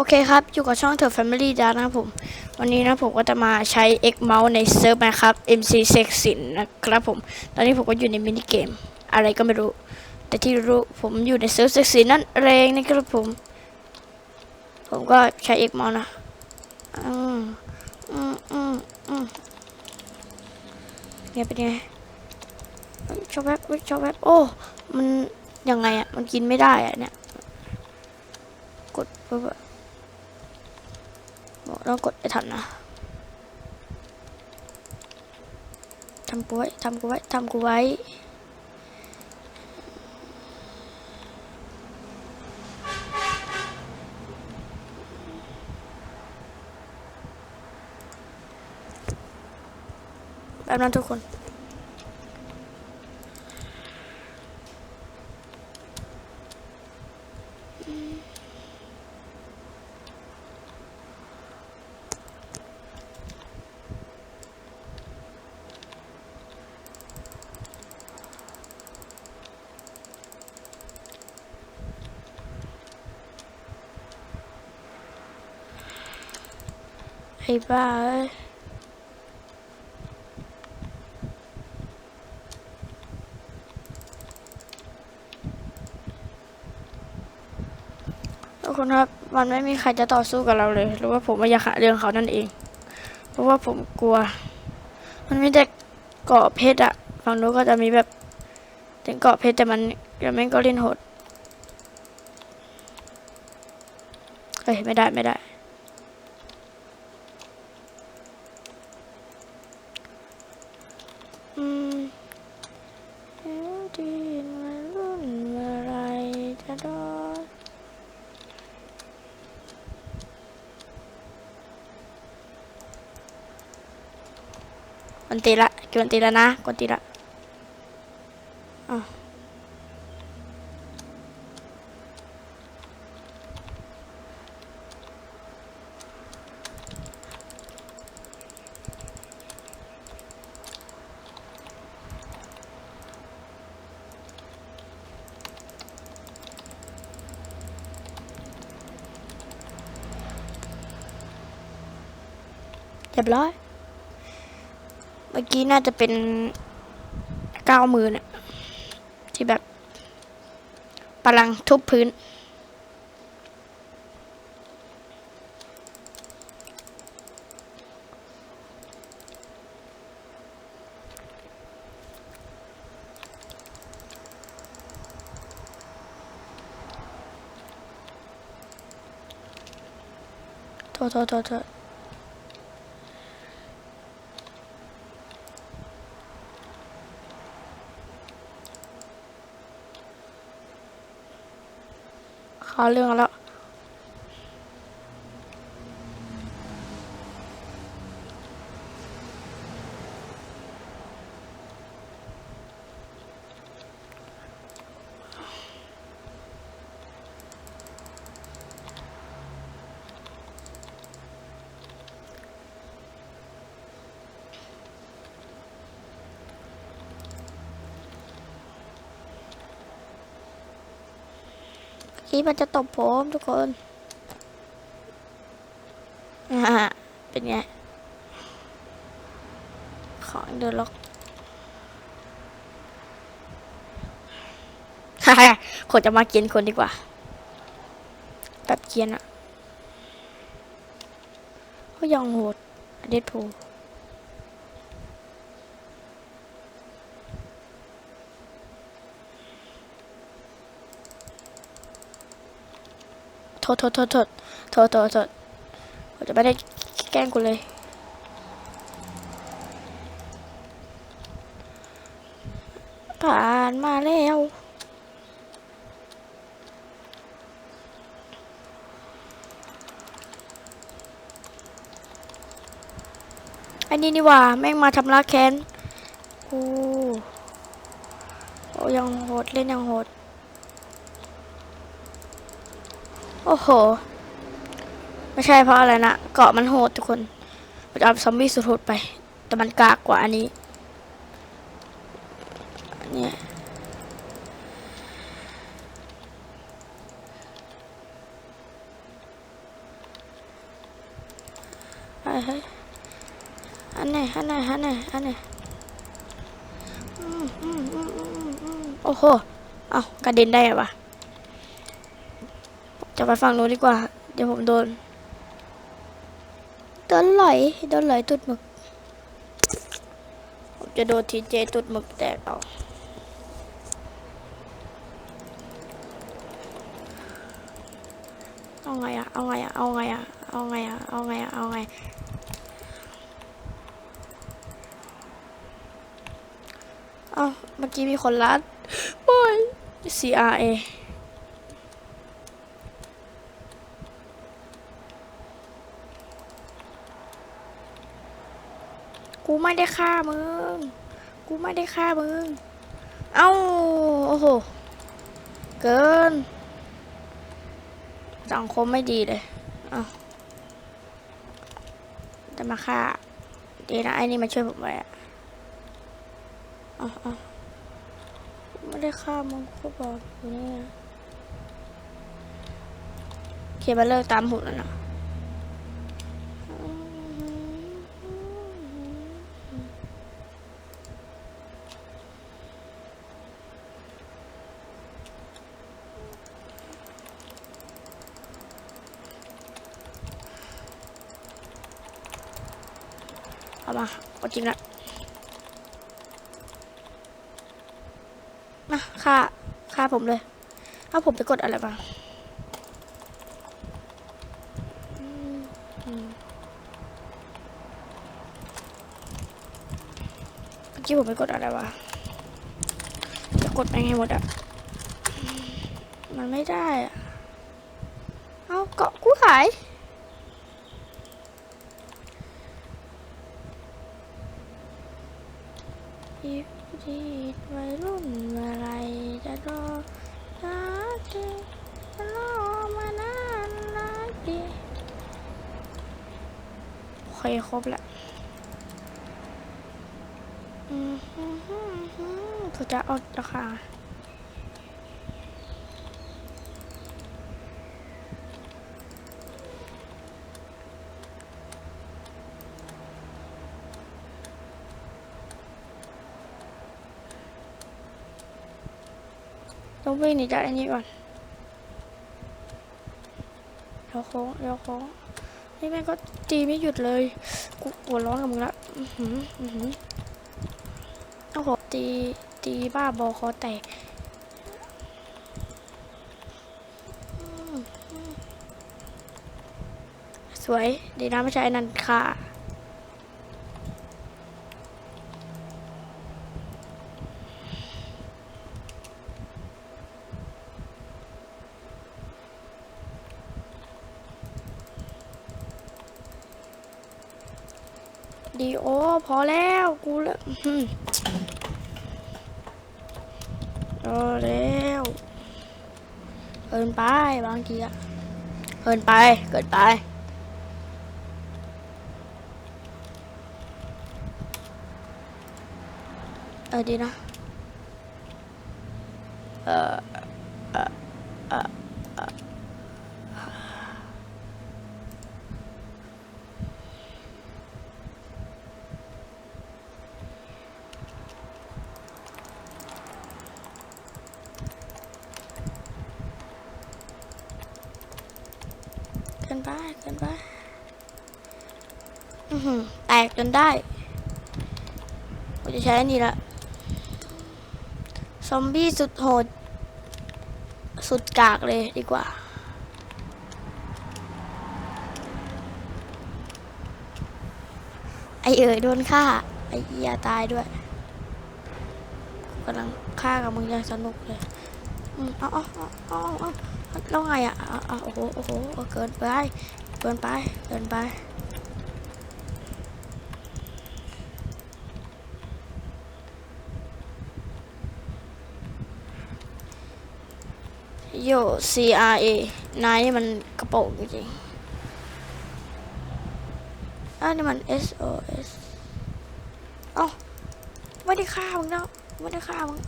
โอเคครับ อยู่กับช่องเถอะ Family d a นะครับผม วันนี้นะผมก็จะมาใช้ X Mouse ในเซิร์ฟนะครับ MC s e x i n นะครับผม ตอนนี้ผมก็อยู่ในมินิเกม อะไรก็ไม่รู้ แต่ที่รู้ผมอยู่ในเซิร์ฟ s e x i n นั่นเองนะครับผม ผมก็ใช้ X Mouse นะอืมอืมอืมอืมเนี่ยเป็นไงชอบแวบชอบแวบโอ้ มันยังไงอะ มันกินไม่ได้อะเนี่ย กดปุ๊บ บอกต้องกดไอ้ทันนะทำกูไว้ทำกูไว้ทำกูไว้แบบนั้นทุกคน อ้บ้าเอ้ยทุกคนครับ มันไม่มีใครจะต่อสู้กับเราเลย หรือว่าผมไมาอยากหาเรื่องเขานั่นเอง เพราะว่าผมกลัว มันมีแต่เกาะเพชรอะฝั่งนู้นก็จะมีแบบถึงเกาะเพชรแต่มันยังไม่งก็เล่นโหดเฮ้ยไม่ได้ไม่ได้ อืมเดี๋ยวดินวัยรุ่นเมื่อไรจะโดนก วนตีละกวนตีละนะกวนตีละอ้าวเรียบร้อย มื่อกี้น่าจะเป็นเก้ามือเนี่ยที่แบบพลังทุบพื้น โทษโทษโทษ โทษเขาเรื่องแล้ว คิดมันจะตบผมทุกคนอ่าเป็นไง ของเดนล็อกฮ่าคนจะมาเกียนคนดีกว่า แบบเกียนอะก็ยังโหดเดดพู ษโทษโทษโทษโทษโทษโทษจะไม่ได้แกล้งคุณเลยผ่านมาแล้วอันนี้นี่ว่าแม่งมาทำร้ายแค้นโอ้ยังโหดเล่นยังโหด โอ้โห ไม่ใช่เพราะอะไรนะ เกาะมันโหดทุกคนมันจะเอาซอมบี้สุดโหดไป แต่มันกากกว่าอันนี้อันเนี่ยเฮ้ยอันไหนอันไหนอันไหนอันไหนอืมอืมอืมอืมอืมโอ้โห เอากระเด็นได้ไงวะ จะไปฝั่งนู้นดีกว่า เดี๋ยวผมโดน โดนไหลอยโดนไหลอยตุดหมึก ผมจะโดนทีเจตุดหมึกแตกเอาเอาไงอะเอาไงอะเอาไงอะเอาไงอะเอาไงอะเอาไงเอ้าเมื่อกี้มีคนรัดโอ้ย CRA ไม่ได้ฆ่ามึง กูไม่ได้ฆ่ามึง เอ้า โอ้โห เกิน สังคมไม่ดีเลย เอ้าจะมาฆ่า ดีนะไอ้นี่มาช่วยผมไว้อะเอ้าเอ้าไม่ได้ฆ่ามึงก็บอกอยู่นี่นะเคมาเลิกตามผมแล้วนะ มาเอาจริงละมาฆ่าฆ่าผมเลยเอาผมไปกดอะไรบ้าเมื่อกี้ผมไปกดอะไรวะจะกดไปไงหมดอะมันไม่ได้อะเอาเกาะกู้หาย อิฟดีดวัยรุ่นอะไรจะรอรักทีจะรอมานานหลายปีโอเคครบละอือฮึฮึฮึจะเอาจะค่ะ ต้องวิ่งหนีจากไอ้นี้ก่อนเดี๋ยวโค้งเดี๋ยวโค้งนี่แม่งก็ตีไม่หยุดเลย กูปวดร้อนกับมึงละอือหืออือหือโอ้โหตีตีบ้าบอคอแตกสวยดีนะไม่ใช่นันค่ะ ดีโอพอแล้วกูเลิกอื้อหือพอแล้วเกินไปบางทีอะเกินไปเกินไปเออดีนะเอออเออเออเกิ นไปเกินไปอือหือแตกจนได้ผมจะใช้อันนี้ละซอมบี้สุดโหด สุดกากเลยดีกว่า ไอเอ๋ยโดนฆ่า ไอเอียตายด้วยกำลังฆ่ากับมึงอย่างสนุกเลย อืมอาเอาเออาเอ แล้วไงอะโอ้โหโอ้โหเกินไปเกินไปเกินไปโย CRA นายนี่มันกระโปงจริงอันนี้มัน SOS เอ้าไม่ได้ฆ่ามึงแล้วไม่ได้ฆ่ามึง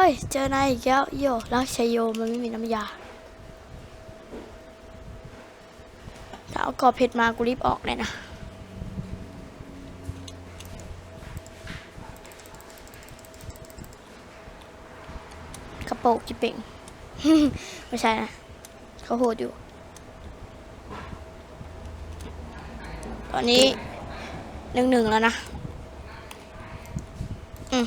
ฮ้ย เจอนายอีกแล้วโยรักชัยโยมันไม่มีน้ำยา ถ้าเอากรอบเผ็ดมากูรีบออกเลยนะกระโปงจิเป่งไม่ใช่นะ เขาโหดอยู่ ตอนนี้หนึ่งหนึ่งแล้วนะ อืม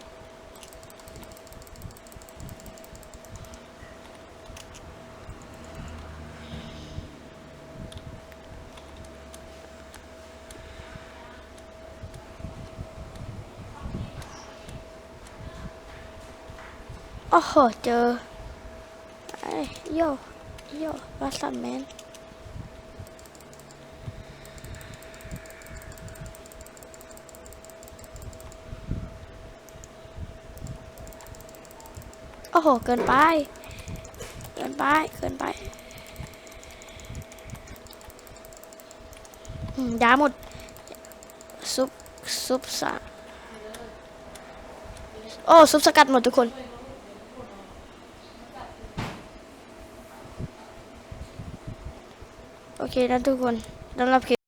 โอ้โห เจอไอ้โยโยวัสันแมนโอ้โห เกินไป เกินไป เกินไปยาหมด ซุป ซุปสาโอ้ ซุปสกัดหมดทุกคน โอ เคนะทุกคนสำหรับคลิป